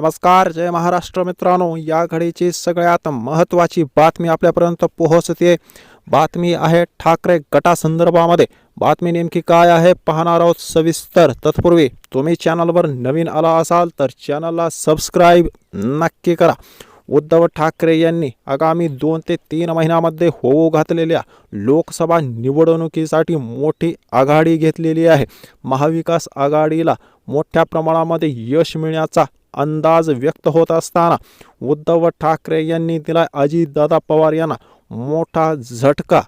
नमस्कार जय महाराष्ट्र मित्रांनो. या घडीची सगळ्यात महत्त्वाची बातमी आपल्यापर्यंत पोहोचते बातमी आहे ठाकरे गटासंदर्भामध्ये. बातमी नेमकी काय आहे पाहणार आहोत सविस्तर. तत्पूर्वी तुम्ही चॅनलवर नवीन आला असाल तर चॅनलला सबस्क्राईब नक्की करा. उद्धव ठाकरे यांनी आगामी दोन ते तीन महिन्यामध्ये होऊ घातलेल्या लोकसभा निवडणुकीसाठी मोठी आघाडी घेतलेली आहे. महाविकास आघाडीला मोठ्या प्रमाणामध्ये यश मिळण्याचा अंदाज व्यक्त होत असताना उद्धव ठाकरे यांनी दिला अजितदादा पवार यांना मोठा झटका.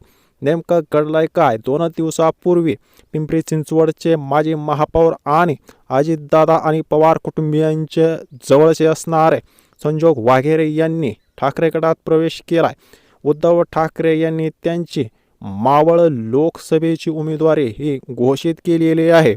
नेमकं घडलाय काय? दोन दिवसापूर्वी पिंपरी चिंचवडचे माजी महापौर आणि अजितदादा आणि पवार कुटुंबियांचे जवळचे असणारे संजोग वाघेरे यांनी ठाकरे गटात प्रवेश केलाय. उद्धव ठाकरे यांनी त्यांची मावळ लोकसभेची उमेदवारी ही घोषित केलेली आहे.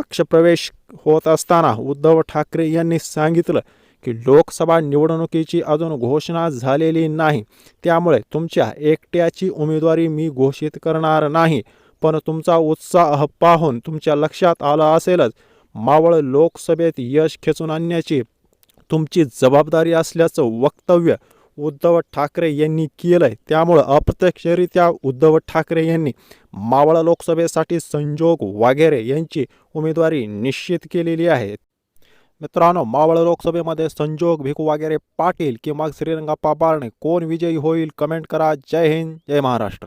पक्षप्रवेश होत असताना उद्धव ठाकरे यांनी सांगितलं की लोकसभा निवडणुकीची अजून घोषणा झालेली नाही. त्यामुळे तुमच्या एकट्याची उमेदवारी मी घोषित करणार नाही. पण तुमचा उत्साह पाहून तुमच्या लक्षात आलं असेलच मावळ लोकसभेत यश खेचून आणण्याची तुमची जबाबदारी असल्याचं वक्तव्य उद्धव ठाकरे यांनी केलं आहे त्यामुळं अप्रत्यक्षरित्या उद्धव ठाकरे यांनी मावळ लोकसभेसाठी संजोग वाघेरे यांची उमेदवारी निश्चित केलेली आहे. मित्रांनो मावळ लोकसभेमध्ये संजोग भिकू वागेरे पाटील किंवा श्रीरंगाप्पा बारणे कोण विजयी होईल कमेंट करा. जय हिंद जय महाराष्ट्र.